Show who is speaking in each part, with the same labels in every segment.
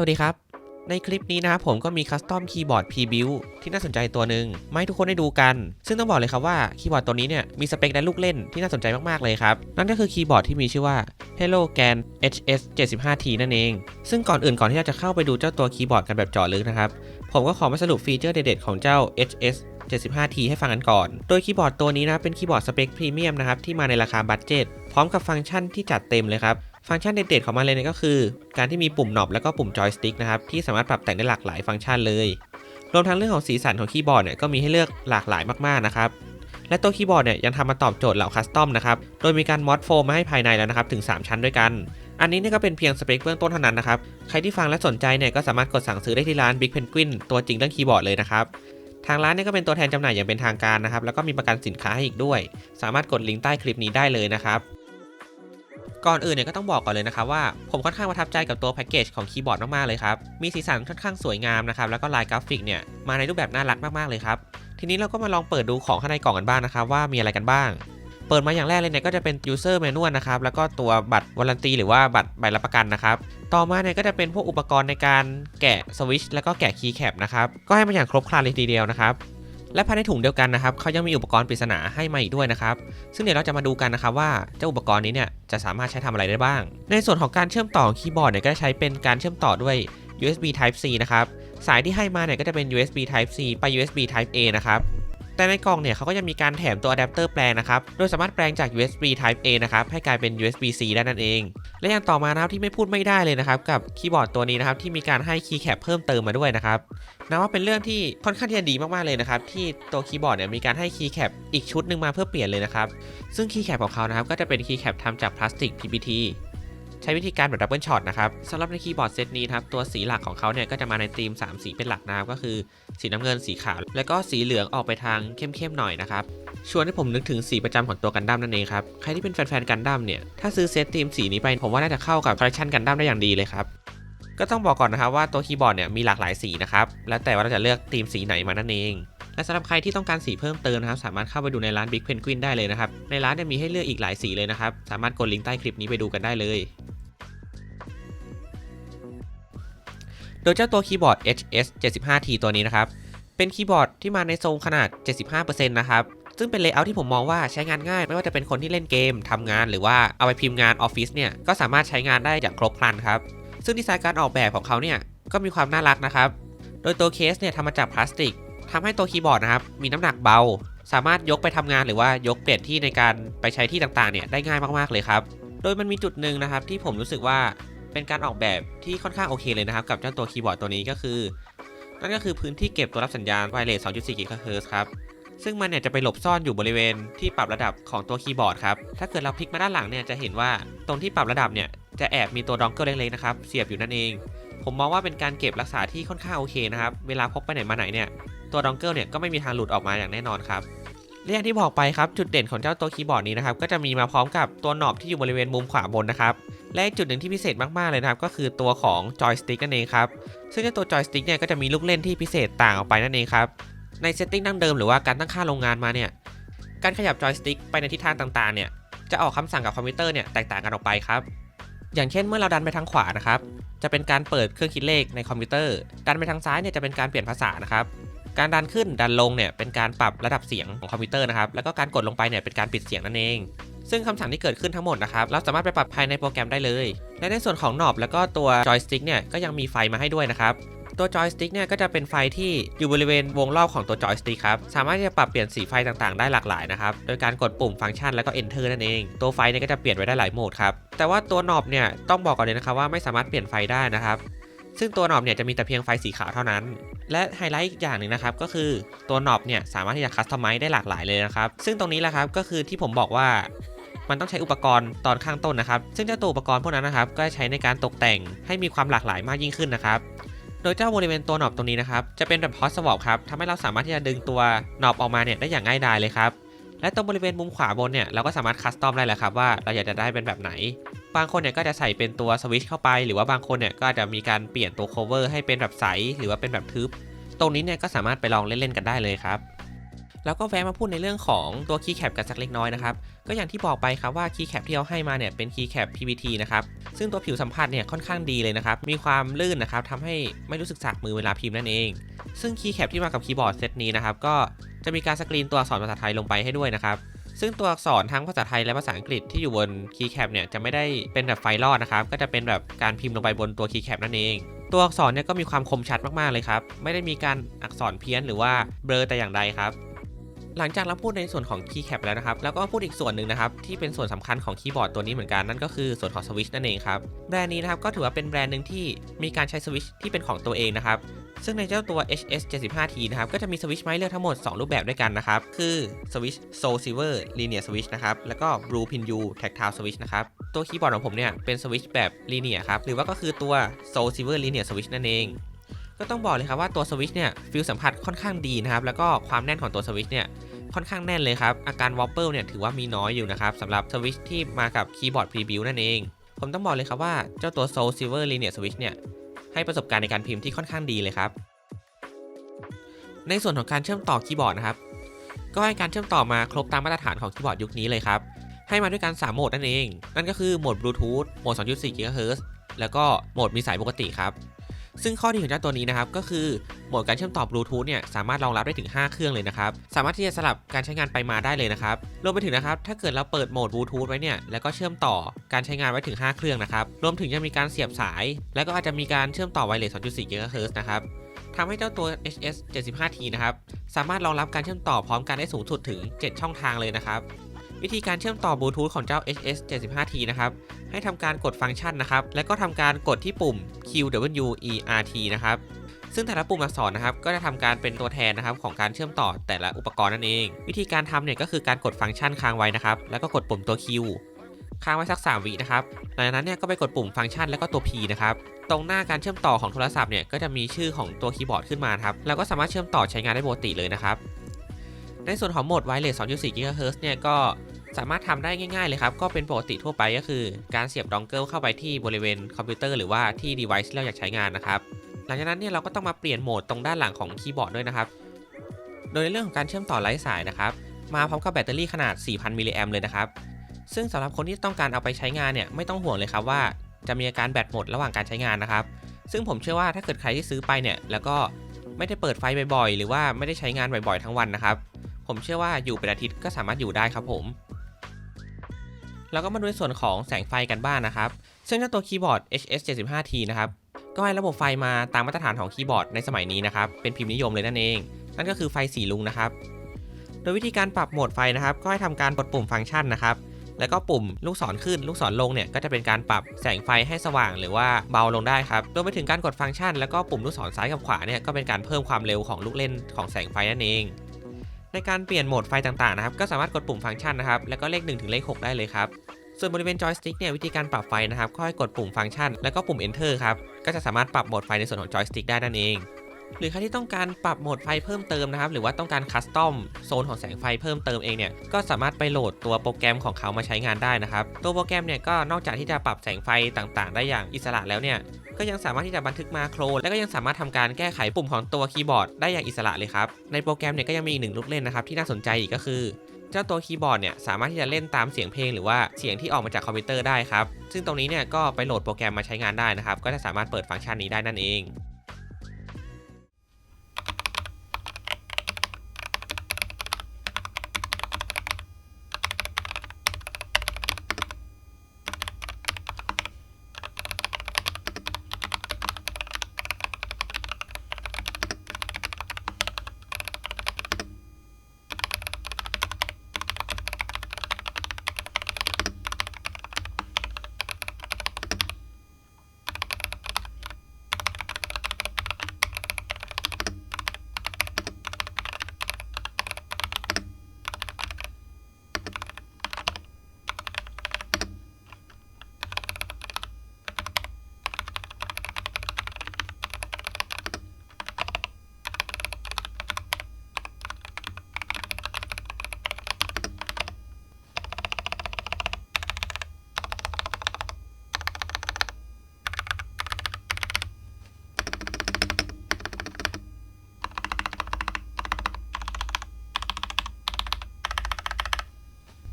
Speaker 1: วัสดีครับ ในคลิปนี้นะครับผมก็มีคัสตอมคีย์บอร์ด P-Build ที่น่าสนใจตัวหนึ่งมาให้ทุกคนได้ดูกัน ซึ่งต้องบอกเลยครับว่าคีย์บอร์ดตัวนี้เนี่ยมีสเปคและลูกเล่นที่น่าสนใจมากๆเลยครับ นั่นก็คือคีย์บอร์ดที่มีชื่อว่า Hello GAN HS 75T นั่นเอง ซึ่งก่อนอื่นก่อนที่เราจะเข้าไปดูเจ้าตัวคีย์บอร์ดกันแบบเจาะลึกนะครับผมก็ขอมาสรุปฟีเจอร์เด็ดๆของเจ้า HS 75T ให้ฟังกันก่อน โดยคีย์บอร์ดตัวนี้นะเป็นคีย์บอร์ดสเปคพรีเมียมนะครับที่มาในราคาบัตเจ็ตพร้อมกับฟังก์ชันที่จัดเต็มเลยครับ ฟังก์ชันเด็ดๆของมันเลยเนี่ยก็คือ การที่มีปุ่มหนอบแล้วก็ปุ่มจอยสติ๊กนะครับที่สามารถปรับแต่งได้หลากหลายฟังก์ชันเลย รวมทั้งเรื่องของสีสันของคีย์บอร์ดเนี่ยก็มีให้เลือกหลากหลายมากๆนะครับและตัวคีย์บอร์ดเนี่ยยังทำมาตอบโจทย์เหล่าคัสตอมนะครับ โดยมีการมอดโฟมมาให้ภายในแล้วนะครับ ถึง 3 ชั้นด้วยกัน อันนี้เนี่ยก็เป็นเพียงสเปคเบื้องต้นเท่านั้นนะครับ ใครที่ฟังและสนใจเนี่ยก็สามารถกดสั่งซื้อได้ที่ร้าน Big Penguin ตัวจริงเรื่องคีย์บอร์ดเลยนะครับ ทางร้านเนี่ยก็เป็นตัวแทนจำหน่ายอย่างเป็นทางการนะครับ แล้วก็มีประกันสินค้าให้อีกด้วย สามารถกดลิงก์ใต้คลิปนี้ได้เลยนะครับ ก่อนอื่นเนี่ยก็ต้องบอกก่อนเลยนะครับว่าผมค่อนข้างประทับใจกับตัวแพ็กเกจของคีย์บอร์ดมากๆเลยครับ มีสีสันค่อนข้างสวยงามนะครับ แล้วก็ลายกราฟิกเนี่ยมาในรูปแบบน่ารักมากๆเลยครับ ทีนี้เราก็มาลองเปิดดูของข้างในกล่องกันบ้างนะครับว่ามีอะไรกันบ้าง เปิดมาอย่างแรกเลยเนี่ยก็จะเป็น user manual นะครับ แล้วก็ตัวบัตรวารันตีหรือว่าบัตรใบรับประกันนะครับ ต่อมาเนี่ยก็จะเป็นพวกอุปกรณ์ในการแกะสวิชแล้วก็แกะคีย์แคปนะครับ ก็ให้มาอย่างครบครันเลยทีเดียวนะครับ และภายในถุงเดียวกันนะครับเขายังมีอุปกรณ์ปริศนาให้มาอีกด้วยนะครับ ซึ่งเดี๋ยวเราจะมาดูกันนะครับว่าเจ้าอุปกรณ์นี้เนี่ยจะสามารถใช้ทำอะไรได้บ้าง ในส่วนของการเชื่อมต่อคีย์บอร์ดเนี่ยก็จะใช้เป็นการเชื่อมต่อด้วย USB Type C นะครับ สายที่ให้มาเนี่ยก็จะเป็น USB Type C ไป USB Type A นะครับ แต่ในกล่องเนี่ยเขาก็จะมีการแถมตัวอะแดปเตอร์แปลงนะครับ โดยสามารถแปลงจาก USB Type A นะครับ ให้กลายเป็น USB C ได้นั่นเอง และอย่างต่อมานะครับที่ไม่พูดไม่ได้เลยนะครับ กับคีย์บอร์ดตัวนี้นะครับ ที่มีการให้คีย์แคปเพิ่มเติมมาด้วยนะครับนับว่าเป็นเรื่องที่ค่อนข้างที่จะดีมากๆเลยนะครับที่ตัวคีย์บอร์ดเนี่ยมีการให้คีย์แคปอีกชุดหนึ่งมาเพื่อเปลี่ยนเลยนะครับซึ่งคีย์แคปของเขานะครับก็จะเป็นคีย์แคปทำจากพลาสติก PPT ใช้วิธีการแบบดับเบิลช็อตนะครับสำหรับในคีย์บอร์ดเซตนี้ครับตัวสีหลักของเขาเนี่ยก็จะมาในธีม 3 สีเป็นหลักนะครับก็คือ สีน้ำเงินสีขาว แล้วก็สีเหลืองออกไปทางเข้มๆหน่อยนะครับชวนให้ผมนึกถึงสีประจำของตัวกันดั้มนั่นเองครับใครที่เป็นแฟนๆกันดั้มเนี่ยถ้าซื้อเซตธีมสีนี้ไปผมว่าน่าจะเข้ากับคอลเลคชันกันดั้มได้อย่างดีเลยครับก็ต้องบอกก่อนนะครับว่าตัวคีย์บอร์ดเนี่ยมีหลากหลายสีนะครับแล้วแต่ว่าเราจะเลือกธีมสีไหนมานั่นเองและสำหรับใครที่ต้องการสีเพิ่มเติมนะครับ สามารถเข้าไปดูในร้าน Big Penguin ได้เลยนะครับ ในร้านเนี่ยมีให้เลือกอีกหลายสีเลยนะครับ สามารถกดลิงก์ใต้คลิปนี้ไปดูกันได้เลย โดยเจ้าตัวคีย์บอร์ด HS 75T ตัวนี้นะครับ เป็นคีย์บอร์ดที่มาในทรงขนาด 75%นะครับ ซึ่งเป็นเลเยอร์ที่ผมมองว่าใช้งานง่าย ไม่ว่าจะเป็นคนที่เล่นเกม ทำงาน หรือว่าเอาไปพิมพ์งานออฟฟิศเนี่ย ก็สามารถใช้งานได้อย่างครบครันครับ ซึ่งดีไซน์การออกแบบของเขาเนี่ย ก็มีความน่ารักนะครับ โดยตัวเคสเนี่ยทำมาจากพลาสติกทำให้ตัวคีย์บอร์ดนะครับ มีน้ำหนักเบา สามารถยกไปทำงานหรือว่ายกเปลี่ยนที่ในการไปใช้ที่ต่างๆเนี่ยได้ง่ายมากๆเลยครับ โดยมันมีจุดหนึ่งนะครับที่ผมรู้สึกว่า เป็นการออกแบบที่ค่อนข้างโอเคเลยนะครับ กับเจ้าตัวคีย์บอร์ดตัวนี้ก็คือ นั่นก็คือพื้นที่เก็บตัวรับสัญญาณไวเลส2.4 GHz ครับซึ่งมันเนี่ยจะไปหลบซ่อนอยู่บริเวณที่ปรับระดับของตัวคีย์บอร์ดครับ ถ้าเกิดเราพลิกมาด้านหลังเนี่ยจะเห็นว่าตรงที่ปรับระดับเนี่ยจะแอบมีตัวดองเกิลเล็กๆนะครับเสียบอยู่นั่นเอง ผมมองว่าเป็นการเก็บรักษาที่ค่อนข้างโอเคนะครับ เวลาพกไปไหนมาไหนเนี่ยตัวดองเกิลเนี่ยก็ไม่มีทางหลุดออกมาอย่างแน่นอนครับและอย่างที่บอกไปครับจุดเด่นของเจ้าตัวคีย์บอร์ดนี้นะครับก็จะมีมาพร้อมกับตัวหนอบที่อยู่บริเวณมุมขวาบนนะครับ และจุดหนึ่งที่พิเศษมากๆเลยนะครับ ก็คือตัวของจอยสติ๊กนั่นเองครับ ซึ่งตัวจอยสติ๊กเนี่ยก็จะมีลูกเล่นที่พิเศษต่างออกไปนั่นเองครับ ในเซตติ้งดั้งเดิมหรือว่าการตั้งค่าโรงงานมาเนี่ย การขยับจอยสติ๊กไปในทิศทางต่างๆเนี่ย จะออกคำสั่งกับคอมพิวเตอร์เนี่ยแตกต่างกันออกไปครับ อย่างเช่นเมื่อเราดันไปทางขวานะครับ จะเป็นการเปิดเครื่องคิดเลขในคอมพิวเตอร์ ดันไปทางซ้ายเนี่ยจะเป็นการเปลี่ยนภาษานะครับ การดันขึ้นดันลงเนี่ยเป็นการปรับระดับเสียงของคอมพิวเตอร์นะครับ แล้วก็การกดลงไปเนี่ยเป็นการปิดเสียงนั่นเอง ซึ่งคำสั่งที่เกิดขึ้นทั้งหมดนะครับเราสามารถไปปรับภายในโปรแกรมได้เลย และในส่วนของหนอบแล้วก็ตัวจอยสติ๊กเนี่ยก็ยังมีไฟมาให้ด้วยนะครับตัวจอยสติ๊กเนี่ยก็จะเป็นไฟที่อยู่บริเวณวงรอบของตัวจอยสติ๊กครับ สามารถที่จะปรับเปลี่ยนสีไฟต่างๆ ได้หลากหลายนะครับ โดยการกดปุ่มฟังก์ชันแล้วก็ enter นั่นเอง ตัวไฟเนี่ยก็จะเปลี่ยนไว้ได้หลายโหมดครับ แต่ว่าตัวหนอบเนี่ยต้องบอกก่อนเลยนะครับว่าไม่สามารถเปลี่ยนไฟได้นะครับ ซึ่งตัวหนอบเนี่ยจะมีแต่เพียงไฟสีขาวเท่านั้น และไฮไลท์อีกอย่างหนึ่งนะครับก็คือตัวหนอบเนี่ยสามารถที่จะคัสตอมไมซ์ได้หลากหลายเลยนะครับ ซึ่งตรงนี้แหละครับก็คือที่ผมบอกว่า มันต้องใช้อุปกรณ์ตอนข้างต้นนะครับ ซึ่งเจ้าตัวอุปกรณ์พวกนั้นนะครับ ก็ใช้ในการตกแต่งให้มีความหลากหลายมากยิ่งขึ้นนะครับ โดยเจ้าบริเวณตัวหนอบตรงนี้นะครับ จะเป็นแบบฮอตสวอปครับทำให้เราสามารถที่จะดึงตัวหนอบออกมาเนี่ยได้อย่างง่ายดายเลยครับและตรงบริเวณมุมขวาบนเนี่ยเราก็สามารถคัสตอมได้แหล้วครับว่าเราอยากจะได้เป็นแบบไหน บางคนเนี่ยก็จะใส่เป็นตัวสวิชเข้าไป หรือว่าบางคนเนี่ยก็อาจจะมีการเปลี่ยนตัว cover ให้เป็นแบบใส หรือว่าเป็นแบบทึบ ตรงนี้เนี่ยก็สามารถไปลองเล่นๆกันได้เลยครับ แล้วก็แวะมาพูดในเรื่องของตัวคีย์แคปกันสักเล็กน้อยนะครับ ก็อย่างที่บอกไปครับว่าคีย์แคปที่เขาให้มาเนี่ยเป็นคีย์แคป PBT นะครับ ซึ่งตัวผิวสัมผัสเนี่ยค่อนข้างดีเลยนะครับ มีความลื่นนะครับทำให้ไม่รู้สึกสากมือเวลาพิมพ์นั่นเอง ซึ่งคีย์แคปที่มากับคีย์บอร์ดเซตนี้นะครับ ก็จะมีการสกรีนตัวอักษรภาษาไทยลงไปให้ด้วยนะครับ ซึ่งตัวอักษรทั้งภาษาไทยและภาษาอังกฤษที่อยู่บนคีย์แคปเนี่ยจะไม่ได้เป็นแบบไฟลอดนะครับ ก็จะเป็นแบบการพิมพ์ลงไปบนตัวคีย์แคปนั่นเองตัวอักษรเนี่ยก็มีความคมชัดมากๆเลยครับ ไม่ได้มีการอักษรเพี้ยนหรือว่าเบลอแต่อย่างใดครับ หลังจากเราพูดในส่วนของคีย์แคปแล้วนะครับ แล้วก็พูดอีกส่วนหนึ่งนะครับที่เป็นส่วนสำคัญของคีย์บอร์ดตัวนี้เหมือนกันนั่นก็คือส่วนของสวิชนั่นเองครับแบรนด์นี้นะครับก็ถือว่าเป็นแบรนด์หนึ่งที่มีการใช้สวิชที่เป็นของตัวเองนะครับซึ่งในเจ้าตัว HS 75T นะครับ ก็จะมีสวิชไม้เลือกทั้งหมด 2 รูปแบบด้วยกันนะครับ คือสวิช Soul Silver Linear Switch นะครับ แล้วก็ Blue Pinu Tactile Switch นะครับ ตัวคีย์บอร์ดของผมเนี่ย เป็นสวิชแบบ Linear ครับ หรือว่าก็คือตัว Soul Silver Linear Switch นั่นเอง ก็ต้องบอกเลยครับว่าตัวสวิชเนี่ยฟิลสัมผัสค่อนข้างดีนะครับแล้วก็ความแน่นของตัวสวิชเนี่ยค่อนข้างแน่นเลยครับ อาการวอปเปิลเนี่ยถือว่ามีน้อยอยู่นะครับสำหรับสวิชที่มากับคีย์บอร์ด Preview นั่นเอง ผมต้องบอกเลยครับว่าเจ้าตัว Soul Silver Linear Switch เนี่ยให้ประสบการณ์ในการพิมพ์ที่ค่อนข้างดีเลยครับ ในส่วนของการเชื่อมต่อคีย์บอร์ดนะครับ ก็ให้การเชื่อมต่อมาครบตามมาตรฐานของคีย์บอร์ดยุคนี้เลยครับ ให้มาด้วยกัน 3 โหมดนั่นเอง นั่นก็คือโหมดบลูทูธโหมด 2.4 GHz แล้วก็โหมดมีสายปกติครับ ซึ่งข้อดีของเจ้าตัวนี้นะครับก็คือโหมดการเชื่อมต่อบลูทูธเนี่ยสามารถรองรับได้ถึง 5 เครื่องเลยนะครับสามารถที่จะสลับการใช้งานไปมาได้เลยนะครับรวมไปถึงนะครับถ้าเกิดเราเปิดโหมดบลูทูธไว้เนี่ยแล้วก็เชื่อมต่อการใช้งานไว้ถึง 5 เครื่องนะครับรวมถึงยังมีการเสียบสาย แล้วก็อาจจะมีการเชื่อมต่อไวเลส2.4 GHz นะครับทำให้เจ้าตัว HS 75T นะครับสามารถรองรับการเชื่อมต่อพร้อมกันได้สูงสุดถึง 7 ช่องทางเลยนะครับ วิธีการเชื่อมต่อบลูทูธของเจ้า HS 75T นะครับ ให้ทำการกดฟังก์ชันนะครับ และก็ทำการกดที่ปุ่ม QWERT นะครับ ซึ่งแต่ละปุ่มอักษรนะครับ ก็จะทำการเป็นตัวแทนนะครับของการเชื่อมต่อแต่ละอุปกรณ์นั่นเอง วิธีการทำเนี่ยก็คือการกดฟังก์ชันค้างไว้นะครับ แล้วก็กดปุ่มตัว Q ค้างไว้สัก 3 วินะครับ หลังจากนั้นเนี่ยก็ไปกดปุ่มฟังก์ชันแล้วก็ตัว P นะครับ ตรงหน้าการเชื่อมต่อของโทรศัพท์เนี่ยก็จะมีชื่อของตัวคีย์บอร์ดขึ้นมาครับ แล้วก็สามารถเชื่อมต่อใช้งานได้ปกติเลยนะครับ ในส่วนของโหมด Wireless 2.4 GHz เนี่ยก็ สามารถทำได้ง่ายๆเลยครับ ก็เป็นปกติทั่วไปก็คือ การเสียบดองเกิลเข้าไปที่บริเวณคอมพิวเตอร์หรือว่าที่ device ที่เราอยากใช้งานนะครับ หลังจากนั้นเนี่ยเราก็ต้องมาเปลี่ยนโหมดตรงด้านหลังของคีย์บอร์ดด้วยนะครับ โดยในเรื่องของการเชื่อมต่อไร้สายนะครับ มาพร้อมกับแบตเตอรี่ขนาด 4,000 มิลลิแอมเลยนะครับ ซึ่งสำหรับคนที่ต้องการเอาไปใช้งานเนี่ยไม่ต้องห่วงเลยครับว่าจะมีอาการแบตหมดระหว่างการใช้งานนะครับ ซึ่งผมเชื่อว่าถ้าเกิดใครที่ซื้อไปเนี่ยแล้วก็ไม่ได้เปิดไฟบ่อยๆ หรือว่าไม่ได้ใช้งานบ่อยๆ ทั้งวันนะครับ ผมเชื่อว่าอยู่เป็นอาทิตย์ก็สามารถอยู่ได้ครับผม แล้วก็มาดูในส่วนของแสงไฟกันบ้างนนะครับ ซึ่งเจ้าตัวคีย์บอร์ด HS 75T นะครับ ก็ให้ระบบไฟมาตามมาตรฐานของคีย์บอร์ดในสมัยนี้นะครับ เป็นพิมพ์นิยมเลยนั่นเอง นั่นก็คือไฟสีลุงนะครับ โดยวิธีการปรับโหมดไฟนะครับ ก็ให้ทำการกดปุ่มฟังก์ชันนะครับ แล้วก็ปุ่มลูกศรขึ้นลูกศรลงเนี่ย ก็จะเป็นการปรับแสงไฟให้สว่างหรือว่าเบาลงได้ครับรวมไปถึงการกดฟังก์ชัน แล้วก็ปุ่มลูกศรซ้ายกับขวาเนี่ย ก็เป็นการเพิ่มความเร็วของลูกเล่นของแสงไฟนั่นเอง ในการเปลี่ยนโหมดไฟต่างๆนะครับก็สามารถกดปุ่มฟังก์ชันนะครับแล้วก็เลข1ถึงเลข6 ได้เลยครับส่วนบริเวณจอยสติ๊กเนี่ยวิธีการปรับไฟนะครับก็ให้กดปุ่มฟังก์ชัน แล้วก็ปุ่ม enter ครับก็จะสามารถปรับโหมดไฟในส่วนของจอยสติ๊กได้นั่นเอง หรือใครที่ต้องการปรับโหมดไฟเพิ่มเติมนะครับหรือว่าต้องการคัสตอมโซนของแสงไฟเพิ่มเติมเองเนี่ยก็สามารถไปโหลดตัวโปรแกรมของเขามาใช้งานได้นะครับตัวโปรแกรมเนี่ยก็นอกจากที่จะปรับแสงไฟต่างๆ ได้อย่างอิสระแล้วเนี่ย ก็ยังสามารถที่จะบันทึกมาโครและก็ยังสามารถทำการแก้ไขปุ่มของตัวคีย์บอร์ดได้อย่างอิสระเลยครับ ในโปรแกรมเนี่ยก็ยังมีอีกหนึ่งลูกเล่นนะครับที่น่าสนใจอีกก็คือเจ้าตัวคีย์บอร์ดเนี่ยสามารถที่จะเล่นตามเสียงเพลงหรือว่าเสียงที่ออกมาจากคอมพิวเตอร์ได้ครับ ซึ่งตรงนี้เนี่ยก็ไปโหลดโปรแกรมมาใช้งานได้นะครับ ก็จะสามารถเปิดฟังก์ชันนี้ได้นั่นเอง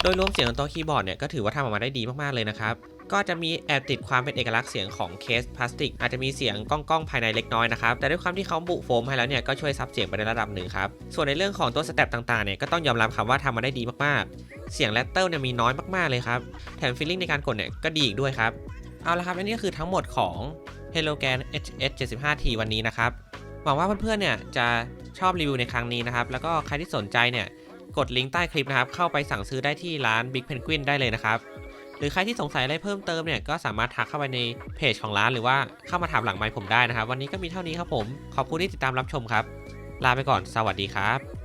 Speaker 1: โดยรวมเสียงของตัวคีย์บอร์ดเนี่ยก็ถือว่าทำออกมาได้ดีมากๆเลยนะครับ ก็จะมีแอบติดความเป็นเอกลักษณ์เสียงของเคสพลาสติก อาจจะมีเสียงก้องๆภายในเล็กน้อยนะครับ แต่ด้วยความที่เขาบุโฟมให้แล้วเนี่ยก็ช่วยซับเสียงไปในระดับหนึ่งครับ ส่วนในเรื่องของตัวสเต็ปต่างๆเนี่ยก็ต้องยอมรับครับว่าทำมาได้ดีมากๆ เสียงแรตเติลเนี่ยมีน้อยมากๆเลยครับ แถมฟีลลิ่งในการกดเนี่ยก็ดีอีกด้วยครับ เอาละครับและนี่ก็คือทั้งหมดของ Hello Gan HS75T วันนี้นะครับ หวังว่าเพื่อนๆเนี่ยจะชอบรีวิวในครั้งนี้นะครับ แล้วก็ใครที่สนใจเนี่ย กดลิงก์ใต้คลิปนะครับ เข้าไปสั่งซื้อได้ที่ร้าน Big Penguin ได้เลยนะครับ หรือใครที่สงสัยอะไรเพิ่มเติมเนี่ยก็สามารถทักเข้าไปในเพจของร้านหรือว่าเข้ามาถามหลังไมค์ผมได้นะครับ วันนี้ก็มีเท่านี้ครับผม ขอบคุณที่ติดตามรับชมครับ ลาไปก่อน สวัสดีครับ